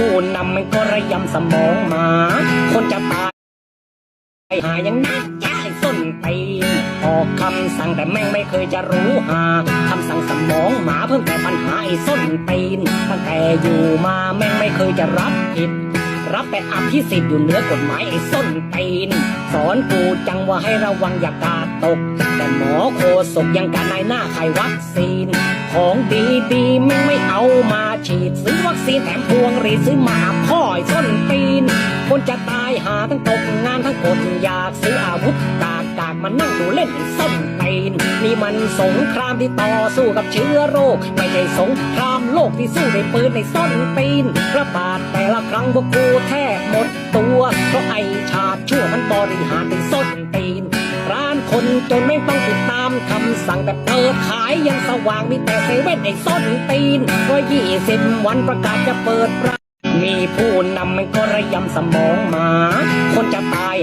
ผู้นำมันก็ระยำสมองหมา คนจะตายหายังนักจ่ายส้นตีนออกคำสั่งแต่แม่งไม่เคยจะรู้หาคำสั่งสมองหมาเพิ่งแต่ปัญหาไอ้ส้นตีนตั้งแต่อยู่มาแม่งไม่เคยจะรับผิดรับแต่อภิสิทธิ์อยู่เหนือกฎหมายไอ้ส้นตีน สอนกูจังว่าให้ระวังอย่ากาตก แต่หมอโคศกยังการนายหน้าไขวัคซีน ของดีดีๆแม่งไม่เอามาฉีดซื้อ วัคซีนแถมพวงรีซื้อมาพ่อยส้นตีน คนจะตายหาทั้งตกงานทั้งอดอยากซื้ออาวุธกากกากมานั่งดูเล่นส้นตีน นี่มันสงครามที่ต่อสู้กับเชื้อโรค ไม่ใช่สงครามโลกที่สู้ในปืนในส้นตีนระบาดแต่ละครั้งพวกกูแทบหมดตัว เพราะไอชาติชั่วมันบริหารเป็นส้นตีน คนจนไม่ต้องติดตามคำสั่งแบบเปิดขายยังสว่างมีแต่เซเว่นไอ้ส้นตีนก็ยี่สิบวันประกาศจะเปิดร้านมีผู้นำมันก็ระยำสมองหมา คนจะตาย